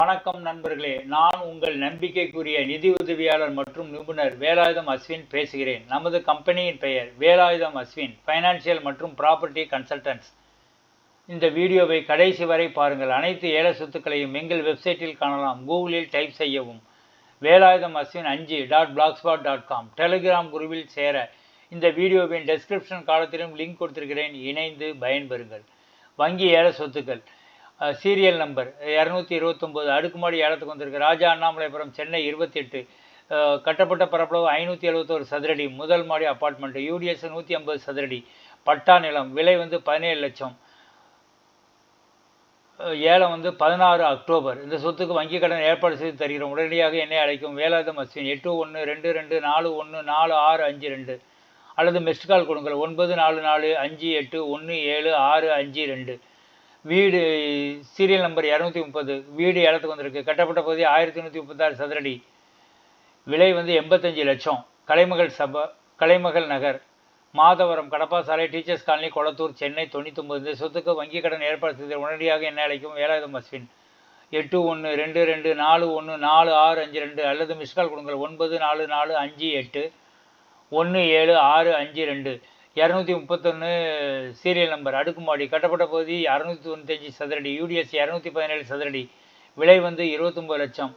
வணக்கம் நண்பர்களே. நான் உங்கள் நம்பிக்கைக்குரிய நிதி உதவியாளர் மற்றும் நிபுணர் வேலாயுதம் அஸ்வின் பேசுகிறேன். நமது கம்பெனியின் பெயர் வேலாயுதம் அஸ்வின் ஃபைனான்சியல் மற்றும் ப்ராப்பர்ட்டி கன்சல்டன்ட்ஸ் இந்த வீடியோவை கடைசி வரை பாருங்கள். அனைத்து ஏல சொத்துக்களையும் எங்கள் வெப்சைட்டில் காணலாம். கூகுளில் டைப் செய்யவும். வேலாயுதம் அஸ்வின் அஞ்சு dot blogspot dot com telegram குருவில் சேர இந்த வீடியோவின் டெஸ்கிரிப்ஷன் காலத்திலும் லிங்க் கொடுத்திருக்கிறேன். இணைந்து பயன்பெறுங்கள். வங்கி ஏல சொத்துக்கள். சீரியல் நம்பர் இரநூத்தி இருபத்தொம்போது. அடுக்குமாடி ஏலத்துக்கு வந்திருக்கு. ராஜா அண்ணாமலைபுரம் சென்னை இருபத்தி எட்டு கட்டப்பட்ட பரப்பளவு ஐநூற்றி எழுபத்தோரு சதுரடி. முதல் மாடி அப்பார்ட்மெண்ட்டு யூடிஎஸ் நூற்றி ஐம்பது சதுரடி. பட்டா நிலம். விலை வந்து பதினேழு லட்சம். ஏலம் வந்து பதினாறு அக்டோபர். இந்த சொத்துக்கு வங்கிக் கடன் ஏற்பாடு செய்து தருகிறோம். உடனடியாக என்னை அழைக்கும் வேலாயுதம் அஸ்வின் எட்டு ஒன்று ரெண்டு ரெண்டு நாலு ஒன்று நாலு ஆறு அஞ்சு ரெண்டு. அல்லது மிஸ்ட் கால் கொடுங்கள். ஒன்பது நாலு நாலு அஞ்சு எட்டு ஒன்று ஏழு ஆறு அஞ்சு ரெண்டு. வீடு சீரியல் நம்பர் இரநூத்தி முப்பது வீடு ஏலத்துக்கு வந்திருக்கு. கட்டப்பட்ட பகுதி ஆயிரத்தி நூற்றி முப்பத்தாறு சதுரடி. விலை வந்து எண்பத்தஞ்சு லட்சம். கலைமகள் சபா கலைமகள் நகர். மாதவரம் கடப்பா சாலை டீச்சர்ஸ் காலனி கொளத்தூர் சென்னை தொண்ணூத்தொம்பது. சொத்துக்கு வங்கி கடன் ஏற்பாடு செய்து உடனடியாக என்ன அழைக்கும் வேலாயுதம் அஸ்வின் எட்டு ஒன்று ரெண்டு ரெண்டு நாலு ஒன்று நாலு ஆறு அஞ்சு ரெண்டு. அல்லது மிஸ்கால் கொடுங்கள். ஒன்பது நாலு நாலு அஞ்சு எட்டு. ஒன்று ஏழு ஆறு அஞ்சு ரெண்டு. இரநூத்தி முப்பத்தொன்று சீரியல் நம்பர் அடுக்குமாடி கட்டப்பட்ட பகுதி அறுநூத்தி தொண்ணூத்தஞ்சு சதுரடி யூடிஎஸ் இரநூத்தி பதினேழு சதுரடி விலை வந்து இருபத்தொம்பது லட்சம்.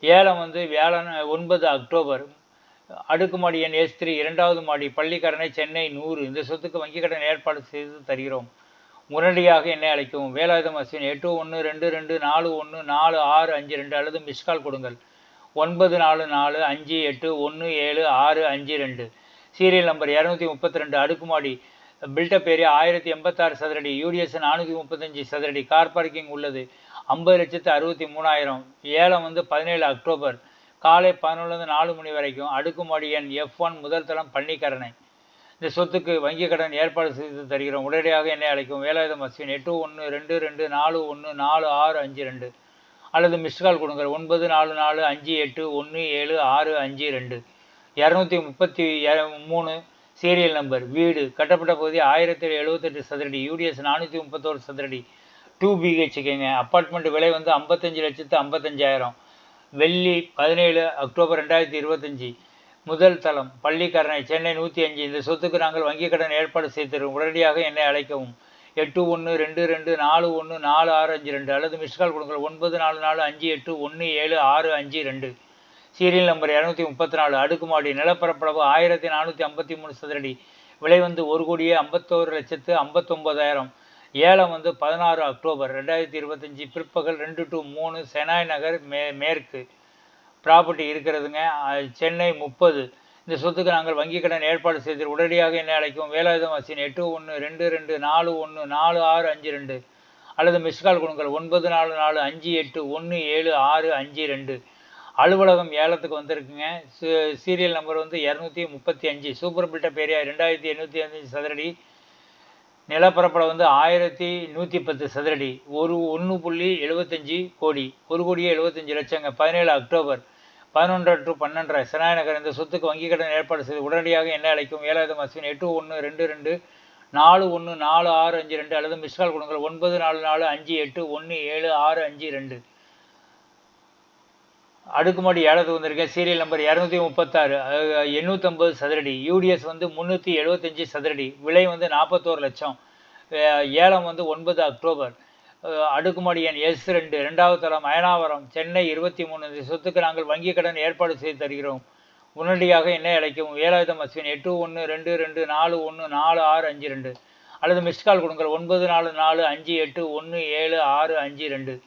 ஏலம் வந்து வியாழன் ஒன்பது அக்டோபர். அடுக்குமாடி எண் எஸ் த்ரீ இரண்டாவது மாடி பள்ளிக்கரணை சென்னை நூறு. இந்த சொத்துக்கு வங்கிக் கடன் ஏற்பாடு செய்து தருகிறோம். உடனடியாக என்னை அழைக்கவும். வேலாயுதம் அஸ்வின் எட்டு ஒன்று ரெண்டு ரெண்டு நாலு ஒன்று நாலு ஆறு அஞ்சு ரெண்டு அல்லது மிஸ்கால் கொடுங்கள். ஒன்பது நாலு நாலு அஞ்சு எட்டு ஒன்று ஏழு ஆறு அஞ்சு ரெண்டு. சீரியல் நம்பர் இரநூத்தி முப்பத்தி ரெண்டு அடுக்குமாடி. பில்டப் ஏரியா ஆயிரத்தி எண்பத்தாறு சதுரடி யூடிஎஸ் நானூற்றி முப்பத்தஞ்சு சதுரடி. கார் பார்க்கிங் உள்ளது ஐம்பது லட்சத்து அறுபத்தி மூணாயிரம். ஏலம் வந்து பதினேழு அக்டோபர். காலை பதினொன்றுலேருந்து நாலு மணி வரைக்கும் அடுக்குமாடி எண் எஃப் ஒன் முதல் தளம் பள்ளிக்கரணை. இந்த சொத்துக்கு வங்கிக் கடன் ஏற்பாடு செய்து தருகிறோம். உடனடியாக என்னை அழைக்கும். வேலாயுதம் அஸ்வின் எட்டு ஒன்று ரெண்டு ரெண்டு நாலு ஒன்று நாலு ஆறு அஞ்சு ரெண்டு. அல்லது மிஸ்ட் கால் கொடுங்க ஒன்பது நாலு நாலு அஞ்சு எட்டு ஒன்று ஏழு ஆறு அஞ்சு ரெண்டு. இரநூத்தி முப்பத்தி மூணு சீரியல் நம்பர் வீடு. கட்டப்பட்ட பகுதி ஆயிரத்தி எழுபத்தெட்டு சதுரடி. யூடிஎஸ் நானூற்றி முப்பத்தோரு சதுரடி. டூ பிஹெச்கேங்க அப்பார்ட்மெண்ட் விலை வந்து ஐம்பத்தஞ்சு லட்சத்து ஐம்பத்தஞ்சாயிரம். வெள்ளி பதினேழு அக்டோபர் ரெண்டாயிரத்தி இருபத்தஞ்சி. முதல் தளம். பள்ளிக்கரணை சென்னை நூற்றி அஞ்சு. இந்த சொத்துக்கு நாங்கள் வங்கிக் கடன் ஏற்பாடு செய்து உடனடியாக என்னை அழைக்கவும். எட்டு ஒன்று ரெண்டு ரெண்டு நாலு ஒன்று நாலு ஆறு அஞ்சு ரெண்டு. அல்லது மிஸ்கால் கொடுங்கள். ஒன்பது நாலு நாலு அஞ்சு எட்டு ஒன்று ஏழு ஆறு அஞ்சு ரெண்டு. சீரியல் நம்பர் இரநூத்தி முப்பத்தி நாலு அடுக்குமாடி நிலப்பரப்பளவு ஆயிரத்தி நானூற்றி ஐம்பத்தி மூணு சதுரடி. விலை வந்து ஒரு கோடியே ஐம்பத்தோரு லட்சத்து ஐம்பத்தொம்போதாயிரம் ஏலம் வந்து பதினாறு அக்டோபர் ரெண்டாயிரத்தி இருபத்தஞ்சி. பிற்பகல் ரெண்டு டு மூணு செனாய் நகர் மே மேற்கு. ப்ராப்பர்ட்டி இருக்கிறதுங்க. சென்னை முப்பது. இந்த சொத்துக்கு நாங்கள் வங்கி கடன் ஏற்பாடு செய்து உடனடியாக என்ன அழைக்கும்? வேலாயுதம் அசின் எட்டு ஒன்று ரெண்டு ரெண்டு நாலு ஒன்று நாலு ஆறு அஞ்சு ரெண்டு. அல்லது மிஸ்கால் கொடுங்கள். ஒன்பது நாலு நாலு அஞ்சு எட்டு ஒன்று ஏழு ஆறு அஞ்சு ரெண்டு. அலுவலகம் ஏலத்துக்கு வந்திருக்குங்க. சீ- சீரியல் நம்பர் வந்து இரநூத்தி முப்பத்தி அஞ்சு. சூப்பர் பில்டப் ஏரியா ரெண்டாயிரத்தி எண்ணூற்றி அஞ்சு சதுரடி. நிலப்பரப்பில் வந்து ஆயிரத்தி நூற்றி பத்து சதுரடி. ஒரு ஒன்று புள்ளி எழுபத்தஞ்சி கோடி. ஒரு கோடியே எழுபத்தஞ்சு லட்சங்க. பதினேழு அக்டோபர் பதினொன்றரை டு பன்னெண்டரை. நகர் இந்த சொத்துக்கு வங்கிக் கடன் ஏற்பாடு செய்து உடனடியாக என்ன அழைக்கும் ஏழாவது மாசின் எட்டு ஒன்று ரெண்டு ரெண்டு நாலு ஒன்று நாலு ஆறு அஞ்சு ரெண்டு அல்லது மிஸ்கால் கொடுங்கள். ஒன்பது நாலு நாலு அஞ்சு எட்டு ஒன்று ஏழு ஆறு அஞ்சு ரெண்டு. அடுக்குமாடி ஏழாவது வந்திருக்கேன். சீரியல் நம்பர் இரநூத்தி முப்பத்தாறு. எண்ணூற்றம்பது சதுரடி. யூடிஎஸ் வந்து முந்நூற்றி எழுபத்தஞ்சி சதுரடி. விலை வந்து நாற்பத்தோரு லட்சம். ஏலம் வந்து ஒன்பது அக்டோபர். அடுக்குமாடி எண் எஸ் ரெண்டு. ரெண்டாவது தளம் அயனாவரம். சென்னை இருபத்தி மூணு. இந்த சொத்துக்கு நாங்கள் வங்கிக் கடன் ஏற்பாடு செய்து தருகிறோம். உடனடியாக என்னை அழைக்கவும். வேலாயுதம் அஸ்வின் எட்டு ஒன்று ரெண்டு ரெண்டு நாலு ஒன்று நாலு ஆறு அஞ்சு ரெண்டு. அல்லது மிஸ்ட் கால் கொடுங்கள். ஒன்பது நாலு நாலு அஞ்சு எட்டு ஒன்று ஏழு ஆறு அஞ்சு ரெண்டு.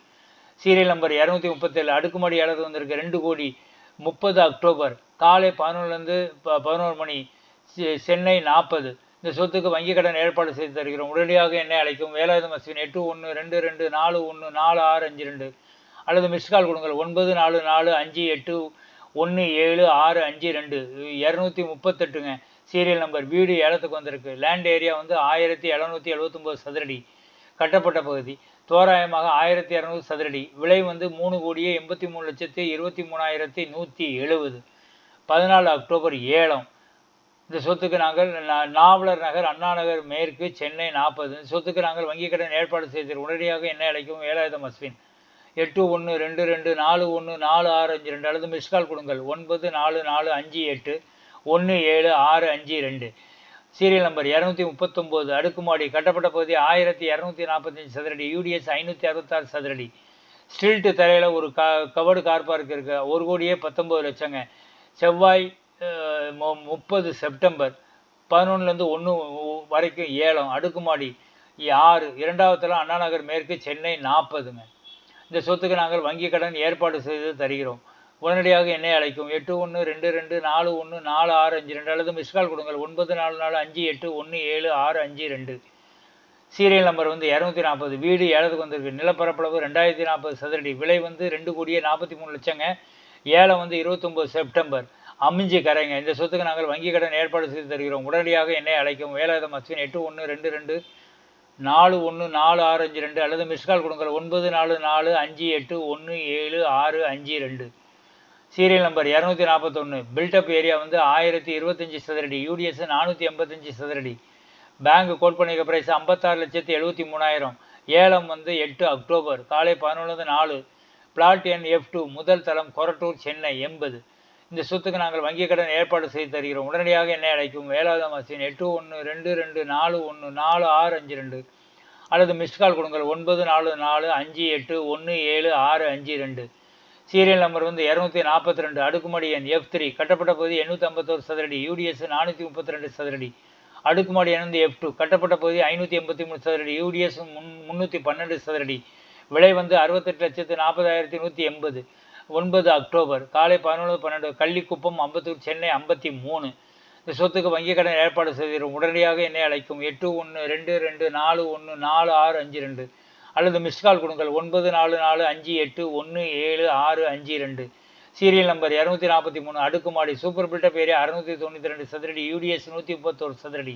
சீரியல் நம்பர் இரநூத்தி முப்பத்தேழு. அடுக்குமாடி ஏழது வந்திருக்கு ரெண்டு கோடி முப்பது அக்டோபர். காலை பதினொன்றுலேருந்து ப பதினோரு மணி. செ- சென்னை நாற்பது. இந்த சொத்துக்கு வங்கி கடன் ஏற்பாடு செய்து தருகிறோம். உடனடியாக என்னை அழைக்கும் வேலாயுதம் அஸ்வின் எட்டு ஒன்று ரெண்டு ரெண்டு நாலு ஒன்று நாலு ஆறு அஞ்சு ரெண்டு. அல்லது மிஸ் கால் கொடுங்கள். ஒன்பது நாலு நாலு அஞ்சு எட்டு ஒன்று ஏழு ஆறு அஞ்சு ரெண்டு. இரநூத்தி முப்பத்தெட்டுங்க. Serial number. வீடு ஏலத்துக்கு வந்திருக்கு. லேண்ட் ஏரியா வந்து ஆயிரத்தி எழுநூற்றி எழுபத்தொம்போது சதுரடி. கட்டப்பட்ட பகுதி. தோராயமாக ஆயிரத்தி இரநூறு சதுரடி. விலை வந்து மூணு கோடியே எண்பத்தி மூணு லட்சத்தி இருபத்தி மூணாயிரத்தி நூற்றி எழுபது பதினாலு அக்டோபர் ஏழம். இந்த சொத்துக்கு நாங்கள் நாவலர் நகர் அண்ணா நகர் மேற்கு சென்னை நாற்பது இந்த சொத்துக்கு நாங்கள் வங்கிக் கடன் ஏற்பாடு செய்து உடனடியாக என்ன அழைக்கும் ஏழாயிரம் அஸ்வின். எட்டு ஒன்று ரெண்டு ரெண்டு நாலு ஒன்று நாலு ஆறு அஞ்சு ரெண்டு. அல்லது மிஸ் கால் கொடுங்கள். ஒன்பது நாலு நாலு அஞ்சு எட்டு. ஒன்று ஏழு ஆறு அஞ்சு ரெண்டு. சீரியல் நம்பர் இரநூத்தி முப்பத்தொம்போது அடுக்குமாடி கட்டப்பட்ட பகுதி ஆயிரத்தி இரநூத்தி நாற்பத்தஞ்சு சதுரடி யூடிஎஸ் ஐநூற்றி அறுபத்தாறு சதுரடி. ஸ்டில்ட்டு தரையில் ஒரு க கவர்டு கார் பார்க் இருக்கு. ஒரு கோடியே பத்தொம்பது லட்சங்க. செவ்வாய் முப்பது செப்டம்பர் பதினொன்றுலேருந்து ஒன்று வரைக்கும் ஏலம் அடுக்குமாடி ஆறு இரண்டாவது தளம் அண்ணா நகர் மேற்கு சென்னை நாற்பதுங்க இந்த சொத்துக்கு நாங்கள் வங்கி கடன் ஏற்பாடு செய்து தருகிறோம். உடனடியாக என்னை அழைக்கும். எட்டு ஒன்று ரெண்டு ரெண்டு நாலு ஒன்று நாலு ஆறு அஞ்சு ரெண்டு அல்லது மிஸ்கால் கொடுங்கள். ஒன்பது நாலு நாலு அஞ்சு எட்டு ஒன்று ஏழு ஆறு அஞ்சு ரெண்டு. சீரியல் நம்பர் வந்து இரநூத்தி நாற்பது. வீடு ஏலத்துக்கு வந்திருக்கு. நிலப்பரப்பளவு ரெண்டாயிரத்தி நாற்பது சதுரடி. விலை வந்து ரெண்டு கோடியே நாற்பத்தி மூணு லட்சங்க. ஏழை வந்து இருபத்தொம்போது செப்டம்பர். அமைஞ்சு கரைங்க. இந்த சொத்துக்கு நாங்கள் வங்கி கடன் ஏற்பாடு செய்து தருகிறோம். உடனடியாக என்னை அழைக்கும் வேலாயுதம் அஸ்வின் எட்டு ஒன்று ரெண்டு ரெண்டு நாலு ஒன்று நாலு ஆறு அஞ்சு ரெண்டு அல்லது மிஸ்கால் கொடுங்கள். ஒன்பது நாலு நாலு அஞ்சு எட்டு ஒன்று ஏழு ஆறு அஞ்சு ரெண்டு. சீரியல் நம்பர் இரநூத்தி நாற்பத்தொன்று பில்டப் ஏரியா வந்து ஆயிரத்தி இருபத்தஞ்சி சதுரடி. யூடிஎஸ் நானூற்றி எண்பத்தஞ்சு சதுரடி. பேங்க் கோட் பண்ணிக்க பிரைஸ் ஐம்பத்தாறு லட்சத்தி எழுபத்தி மூணாயிரம். ஏலம் வந்து எட்டு அக்டோபர். காலை பதினொன்று நாலு. பிளாட் எண் எஃப் டூ முதல் தளம் கொரட்டூர் சென்னை எண்பது. இந்த சொத்துக்கு நாங்கள் வங்கிக் கடன் ஏற்பாடு செய்து தருகிறோம். உடனடியாக என்னை அழைக்கும். வேலாயுதம் அசின் எட்டு ஒன்று ரெண்டு ரெண்டு நாலு ஒன்று நாலு ஆறு அஞ்சு ரெண்டு. அல்லது மிஸ்கால் கொடுங்கள். ஒன்பது நாலு நாலு அஞ்சு எட்டு ஒன்று ஏழு ஆறு அஞ்சு ரெண்டு. சீரியல் நம்பர் வந்து இரநூத்தி நாற்பத்தி ரெண்டு அடுக்குமாடி எண் எஃப் த்ரீ கட்டப்பட்ட பகுதி எண்ணூற்றி ஐம்பத்தோரு சதுரடி யூடிஎஸ் நானூற்றி முப்பத்தி ரெண்டு சதுரடி. அடுக்குமாடி எண் வந்து எஃப் டூ கட்டப்பட்ட பகுதி ஐநூற்றி எண்பத்தி மூணு சதுரடி யூடிஎஸ் முன் முந்நூற்றி பன்னெண்டு சதுரடி. விலை வந்து அறுபத்தெட்டு லட்சத்து நாற்பதாயிரத்தி நூற்றி எண்பது. ஒன்பது அக்டோபர் காலை பதினொன்று பன்னெண்டு கள்ளிக்குப்பம் ஐம்பத்தூர் சென்னை ஐம்பத்தி மூணு. இந்த சொத்துக்கு வங்கிக் கடன் ஏற்பாடு செய்திடும். உடனடியாக என்னை அழைக்கும். எட்டு ஒன்று ரெண்டு ரெண்டு நாலு ஒன்று நாலு ஆறு அஞ்சு ரெண்டு. அல்லது மிஸ்கால் கொடுங்கள். ஒன்பது நாலு நாலு அஞ்சு எட்டு ஒன்று ஏழு ஆறு அஞ்சு ரெண்டு சீரியல் நம்பர் இரநூத்தி நாற்பத்தி மூணு. அடுக்குமாடி சூப்பர் பில்டப் ஏரியா அறுநூற்றி தொண்ணூற்றி ரெண்டு சதுரடி. யூடிஎஸ் நூற்றி முப்பத்தோரு சதுரடி.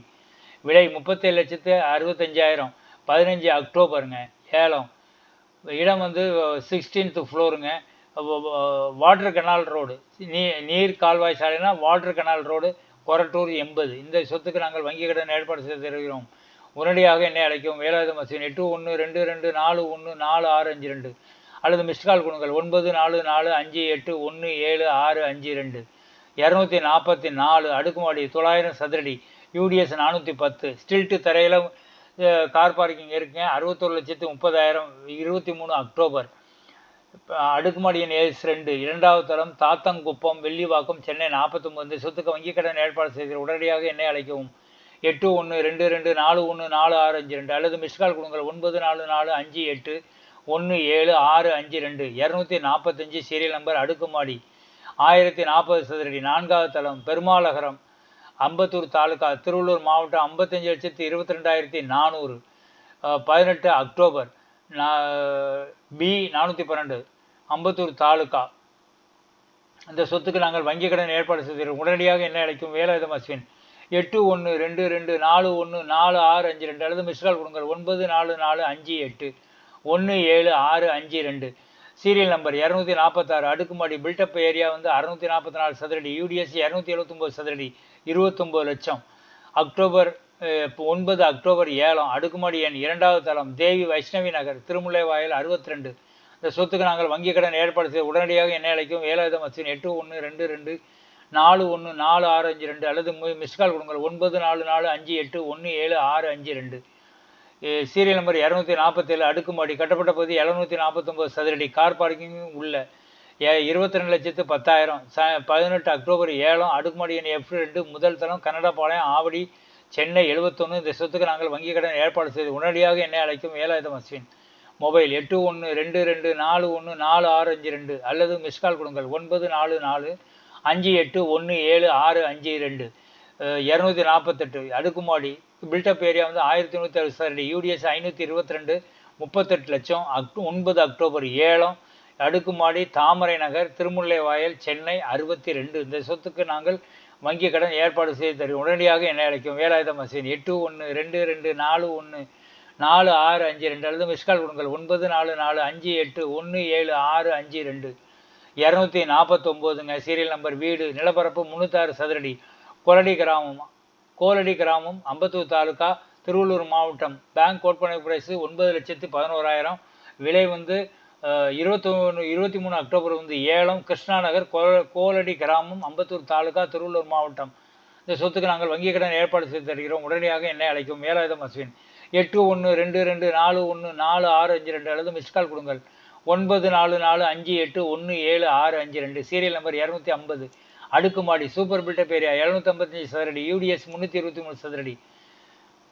விலை முப்பத்தேழு லட்சத்து அறுபத்தஞ்சாயிரம். பதினஞ்சு அக்டோபருங்க. ஏலம். இடம் வந்து சிக்ஸ்டீன்த்து ஃப்ளோருங்க வாட்டர் கனால் ரோடு நீ நீர் கால்வாய் சாலைனா வாட்டர் கனால் ரோடு கொரட்டூர் எண்பது. இந்த சொத்துக்கு நாங்கள் வங்கி கடன் ஏற்பாடு செய்து தருகிறோம். உடனடியாக என்னை அழைக்கும் வேலாயுத மசீன் எட்டு ஒன்று ரெண்டு ரெண்டு நாலு ஒன்று நாலு ஆறு அஞ்சு ரெண்டு. அல்லது மிஸ்ட் கால் கொடுங்கள். ஒன்பது நாலு நாலு அஞ்சு எட்டு ஒன்று ஏழு ஆறு அஞ்சு ரெண்டு. இரநூத்தி நாற்பத்தி நாலு. அடுக்குமாடி தொள்ளாயிரம் சதுரடி. யூடிஎஸ் நானூற்றி பத்து. ஸ்டில்ட்டு தரையில் கார் பார்க்கிங் இருக்குங்க அறுபத்தொரு லட்சத்து முப்பதாயிரம் இருபத்தி மூணு அக்டோபர். அடுக்குமாடியின் அடுக்குமாடி எஸ் ரெண்டு. இரண்டாவது தளம் தாத்தங்குப்பம் வெள்ளிவாக்கம் சென்னை நாற்பத்தொம்பது சொத்துக்கு வங்கி கடன் ஏற்பாடு செய்கிற உடனடியாக என்னை அழைக்கவும். எட்டு ஒன்று ரெண்டு ரெண்டு நாலு ஒன்று நாலு ஆறு அஞ்சு ரெண்டு அல்லது மிஸ் கால் கொடுங்கள். ஒன்பது நாலு நாலு அஞ்சு எட்டு ஒன்று ஏழு ஆறு அஞ்சு ரெண்டு. இரநூத்தி நாற்பத்தஞ்சு சீரியல் நம்பர் அடுக்குமாடி. ஆயிரத்தி நாற்பது சதுரடி. நான்காவது தளம் பெருமாளகரம் அம்பத்தூர் தாலுகா திருவள்ளூர் மாவட்டம் ஐம்பத்தஞ்சு லட்சத்தி இருபத்தி ரெண்டாயிரத்தி நானூறு பதினெட்டு அக்டோபர் பி நானூற்றி பன்னெண்டு அம்பத்தூர் தாலுகா. அந்த சொத்துக்கு நாங்கள் வங்கி கடன் ஏற்பாடு செய்திருக்கிறோம். உடனடியாக என்ன அழைக்கும் வேலவிதம் அஸ்வின். எட்டு ஒன்று ரெண்டு ரெண்டு நாலு ஒன்று நாலு ஆறு அஞ்சு ரெண்டு. அல்லது மிஸ்கால் கொடுங்கள். ஒன்பது நாலு நாலு அஞ்சு எட்டு. ஒன்று ஏழு ஆறு அஞ்சு ரெண்டு. சீரியல் நம்பர் இரநூத்தி நாற்பத்தாறு அடுக்குமாடி பில்டப் ஏரியா வந்து அறுநூத்தி நாற்பத்தி நாலு சதுரடி யூடிஎஸ் இரநூத்தி எழுபத்தொம்போது சதுரடி. இருபத்தொம்போது லட்சம். அக்டோபர் இப்போ ஒன்பது அக்டோபர் ஏழாம். அடுக்குமாடி எண் இரண்டாவது தளம். தேவி வைஷ்ணவி நகர் திருமுல்லைவாயல் அறுபத்தி ரெண்டு இந்த சொத்துக்கு நாங்கள் வங்கிக் கடன் ஏற்பாடு செய்து உடனடியாக என்ன அழைக்கும் வேலாயுதம் வச்சு எட்டு ஒன்று ரெண்டு ரெண்டு நாலு ஒன்று நாலு ஆறு அஞ்சு ரெண்டு அல்லது மிஸ் கால் கொடுங்கள். ஒன்பது நாலு நாலு அஞ்சு எட்டு ஒன்று ஏழு ஆறு அஞ்சு ரெண்டு. சீரியல் நம்பர் இரநூத்தி நாற்பத்தேழு அடுக்குமாடி கட்டப்பட்ட பகுதி எழுநூற்றி நாற்பத்தொம்பது சதுரடி. கார் பார்க்கிங் உள்ள. இருபத்தி ரெண்டு லட்சத்து பத்தாயிரம். ச பதினெட்டு அக்டோபர் ஏழம் அடுக்குமாடி எண் எஃப் ரெண்டு முதல் தளம் கன்னடபாளையம் ஆவடி சென்னை எழுபத்தொன்று இந்த சொத்துக்கு நாங்கள் வங்கிக் கடன் ஏற்பாடு செய்து உடனடியாக என்னை அழைக்கும் ஏழாயிரம் அஸ்வின் மொபைல் எட்டு ஒன்று ரெண்டு ரெண்டு நாலு ஒன்று நாலு ஆறு அஞ்சு ரெண்டு அல்லது மிஸ்கால் கொடுங்கள். ஒன்பது நாலு நாலு அஞ்சு எட்டு ஒன்று ஏழு ஆறு அஞ்சு ரெண்டு இரநூத்தி நாற்பத்தெட்டு அடுக்குமாடி பில்டப் ஏரியா வந்து ஆயிரத்தி நூற்றி அறுபது சதுரடி யூடிஎஸ் ஐநூற்றி இருபத்தி ரெண்டு முப்பத்தெட்டு லட்சம். அக்டோ ஒன்பது அக்டோபர் ஏழம். அடுக்குமாடி தாமரை நகர் திருமுல்லைவாயல் சென்னை அறுபத்தி ரெண்டு. இந்த சொத்துக்கு நாங்கள் வங்கி கடன் ஏற்பாடு செய்து தருவோம். உடனடியாக என்னை அழைக்கும். வேலாயுத மசீன் எட்டு ஒன்று ரெண்டு ரெண்டு நாலு ஒன்று நாலு ஆறு அஞ்சு ரெண்டு. அல்லது மிஸ்கால் கொடுங்கள். ஒன்பது நாலு நாலு அஞ்சு எட்டு ஒன்று ஏழு ஆறு அஞ்சு ரெண்டு. இரநூத்தி நாற்பத்தொம்போதுங்க. சீரியல் நம்பர் வீடு நிலப்பரப்பு முந்நூற்றாறு சதுரடி கொலடி கிராமம் கோலடி கிராமம் அம்பத்தூர் தாலுக்கா திருவள்ளூர் மாவட்டம். பேங்க் கோட்பனை பிரைஸு ஒன்பது லட்சத்து பதினோராயிரம். விலை வந்து இருபத்தொன்று இருபத்தி மூணு அக்டோபர் வந்து ஏலம் கிருஷ்ணா நகர் கோ கோலடி கிராமம் அம்பத்தூர் தாலுகா திருவள்ளூர் மாவட்டம். இந்த சொத்துக்கு நாங்கள் வங்கிக் கடன் ஏற்பாடு செய்து தருகிறோம். உடனடியாக என்னை அழைக்கும். வேலாயுதம் அஸ்வின். எட்டு ஒன்று ரெண்டு ரெண்டு நாலு ஒன்று நாலு ஆறு அஞ்சு ரெண்டு அல்லது மிஸ்கால் கொடுங்கள். ஒன்பது நாலு நாலு அஞ்சு எட்டு ஒன்று ஏழு ஆறு அஞ்சு ரெண்டு. சீரியல் நம்பர் இரநூத்தி ஐம்பது. அடுக்குமாடி சூப்பர் பில்டப் ஏரியா எழுநூத்தம்பத்தஞ்சு சதுரடி. யூடிஎஸ் முந்நூற்றி இருபத்தி மூணு சதுரடி.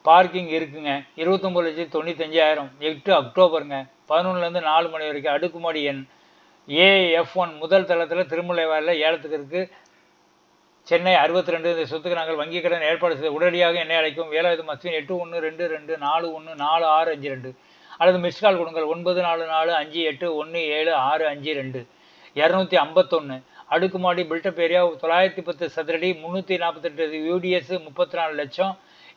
பார்க்கிங் இருக்குங்க. இருபத்தொம்பது லட்சத்தி தொண்ணூத்தஞ்சாயிரம். எட்டு அக்டோபருங்க. பதினொன்றுலேருந்து நாலு மணி வரைக்கும் அடுக்குமாடி எண் ஏஎஃப் ஒன் முதல் தளத்தில் திருமலைவாரில் ஏலத்துக்கு இருக்குது சென்னை அறுபத்தி ரெண்டு இந்த சொத்துக்கு நாங்கள் வங்கிக் கடன் ஏற்பாடு செய்து உடனடியாக என்னை அழைக்கும். வேலாயுதம் அஸ்வின் எட்டு ஒன்று ரெண்டு ரெண்டு நாலு ஒன்று நாலு ஆறு அஞ்சு ரெண்டு. அல்லது மிஸ் கால் கொடுங்கள். ஒன்பது நாலு நாலு அஞ்சு எட்டு ஒன்று ஏழு ஆறு அஞ்சு ரெண்டு. இரநூத்தி ஐம்பத்தொன்று அடுக்குமாடி பில்டப் ஏரியா தொள்ளாயிரத்தி பத்து சதுரடி முந்நூற்றி நாற்பத்தெட்டு யூடிஎஸ் முப்பத்தி நாலு லட்சம்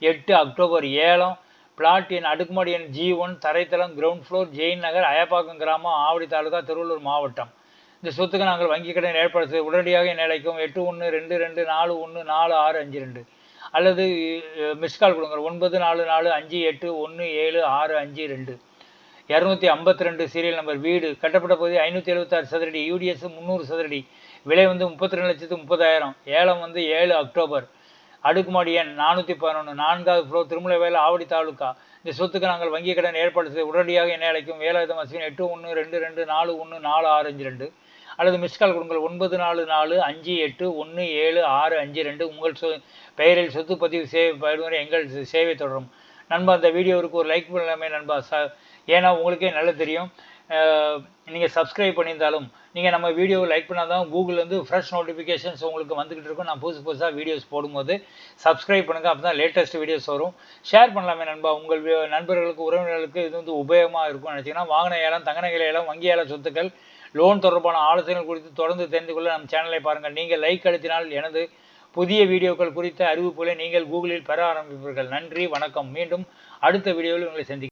எட்டு அக்டோபர் ஏலம் பிளாட் எண் அடுக்குமாடி எண் ஜி ஒன் தரைத்தளம் கிரவுண்ட் ஃப்ளோர் ஜெயின் நகர் அயப்பாக்கம் கிராமம் ஆவடி தாலுகா திருவள்ளூர் மாவட்டம். இந்த சொத்துக்கு நாங்கள் வங்கிக் கடன் ஏற்பாடு செய்து உடனடியாக என்னை அழைக்கும் எட்டு ஒன்று ரெண்டு ரெண்டு நாலு ஒன்று நாலு ஆறு அஞ்சு ரெண்டு. அல்லது மிஸ் கால் கொடுங்க ஒன்பது நாலு நாலு அஞ்சு எட்டு ஒன்று ஏழு ஆறு அஞ்சு ரெண்டு. இரநூத்தி ஐம்பத்தி ரெண்டு சீரியல் நம்பர் வீடு. கட்டப்பட்ட பகுதி ஐநூற்றி எழுபத்தாறு சதுரடி யூடிஎஸ் முந்நூறு சதுரடி. விலை வந்து முப்பத்தி ரெண்டு லட்சத்து முப்பதாயிரம். ஏலம் வந்து ஏழு அக்டோபர். அடுக்குமாடி எண் நானூற்றி பதினொன்று நான்காவது ஃப்ளோர் திருமலைவேல ஆவடி தாலுக்கா இந்த சொத்துக்கு நாங்கள் வங்கிக் கடன் ஏற்பாடு செய்து உடனடியாக என்ன அழைக்கும் வேலாயுதம் அஸ்வின் எட்டு ஒன்று ரெண்டு ரெண்டு நாலு ஒன்று நாலு ஆறு அஞ்சு ரெண்டு. அல்லது மிஸ்கால் கொடுங்கள். ஒன்பது நாலு நாலு அஞ்சு எட்டு ஒன்று ஏழு ஆறு அஞ்சு ரெண்டு. உங்கள் சொ பெயரில் சொத்து பதிவு சேவை பயிர்வரை எங்கள் சேவை தொடரும். நண்பா அந்த வீடியோவுக்கு ஒரு லைக் பண்ணலாமே நண்பா. ச ஏன்னா உங்களுக்கே நல்லா தெரியும். நீங்கள் சப்ஸ்கிரைப் பண்ணியிருந்தாலும் நீங்கள் நம்ம வீடியோவை லைக் பண்ணால் தான் கூகுள்லேருந்து ஃப்ரெஷ் நோட்டிஃபிகேஷன்ஸ் உங்களுக்கு வந்துக்கிட்டு இருக்கும். நான் புதுசு புதுசாக வீடியோஸ் போடும்போது சப்ஸ்கிரைப் பண்ணுங்கள் அப்போ தான் லேட்டஸ்ட் வீடியோஸ் வரும். ஷேர் பண்ணலாமே நண்பா. உங்கள் நண்பர்களுக்கு உறவினர்களுக்கு இது வந்து உபயோகமாக இருக்கும்னு நினச்சிங்கன்னா வாங்கின ஏலம் தங்கநகை ஏலம் வங்கி ஏல சொத்துக்கள் லோன் தொடர்பான ஆலோசனைகள் குறித்து தொடர்ந்து தெரிந்து கொள்ள நம் சேனலை பாருங்கள் நீங்கள் லைக் அழுத்தினால் எனது புதிய வீடியோக்கள் குறித்த அறிவிப்புகளை நீங்கள் கூகுளில் பெற ஆரம்பிப்பீர்கள். நன்றி வணக்கம். மீண்டும் அடுத்த வீடியோவில் உங்களை சந்திக்கிறேன்.